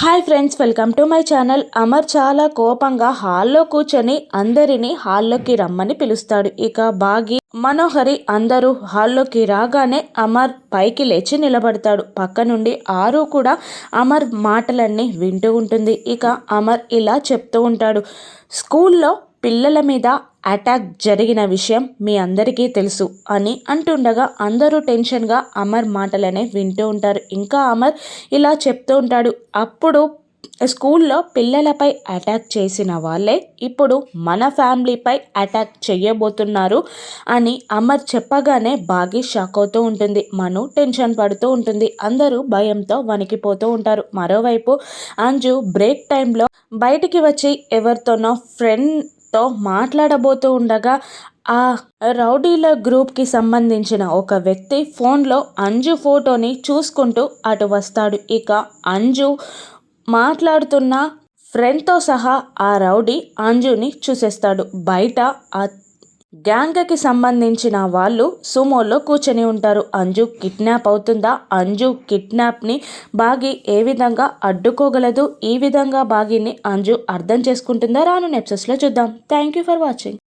Hi friends welcome to my channel. Amar చాలా కోపంగా హాల్లో కూర్చొని అందరినీ హాల్లోకి రమ్మని పిలుస్తాడు. ఇక బాగి మనోహరి అందరూ హాల్లోకి రాగానే అమర్ పైకి లేచి నిలబడతాడు. పక్క నుండి ఆరు కూడా అమర్ మాటలన్నీ వింటూ ఉంటుంది. ఇక అమర్ ఇలా చెప్తూ ఉంటాడు. స్కూల్లో పిల్లల మీద అటాక్ జరిగిన విషయం మీ అందరికీ తెలుసు అని అంటుండగా అందరూ టెన్షన్గా అమర్ మాటలనే వింటూ ఉంటారు. ఇంకా అమర్ ఇలా చెప్తూ ఉంటాడు అప్పుడు స్కూల్లో పిల్లలపై అటాక్ చేసిన వాళ్ళే ఇప్పుడు మన ఫ్యామిలీపై అటాక్ చేయబోతున్నారు అని అమర్ చెప్పగానే బాగా షాక్ అవుతూ ఉంటుంది. మను టెన్షన్ పడుతూ ఉంటుంది. అందరూ భయంతో వణికిపోతూ ఉంటారు. మరోవైపు అంజు బ్రేక్ టైంలో బయటికి వచ్చి ఎవరితోనో ఫ్రెండ్ తో మాట్లాడబోతూ ఉండగా ఆ రౌడీల గ్రూప్కి సంబంధించిన ఒక వ్యక్తి ఫోన్లో అంజు ఫోటోని చూసుకుంటూ అటు వస్తాడు. ఇక అంజు మాట్లాడుతున్న ఫ్రెండ్తో సహా ఆ రౌడీ అంజుని చూసేస్తాడు. బయట ఆ గ్యాంగ్కి సంబంధించిన వాళ్ళు సుమోలో కూర్చొని ఉంటారు. అంజు కిడ్నాప్ అవుతుందా? అంజు కిడ్నాప్ని బాగి ఏ విధంగా అడ్డుకోగలదు? ఈ విధంగా బాగిని అంజు అర్థం చేసుకుంటుందా? రాను నెప్సెస్లో చూద్దాం. Thank you for watching.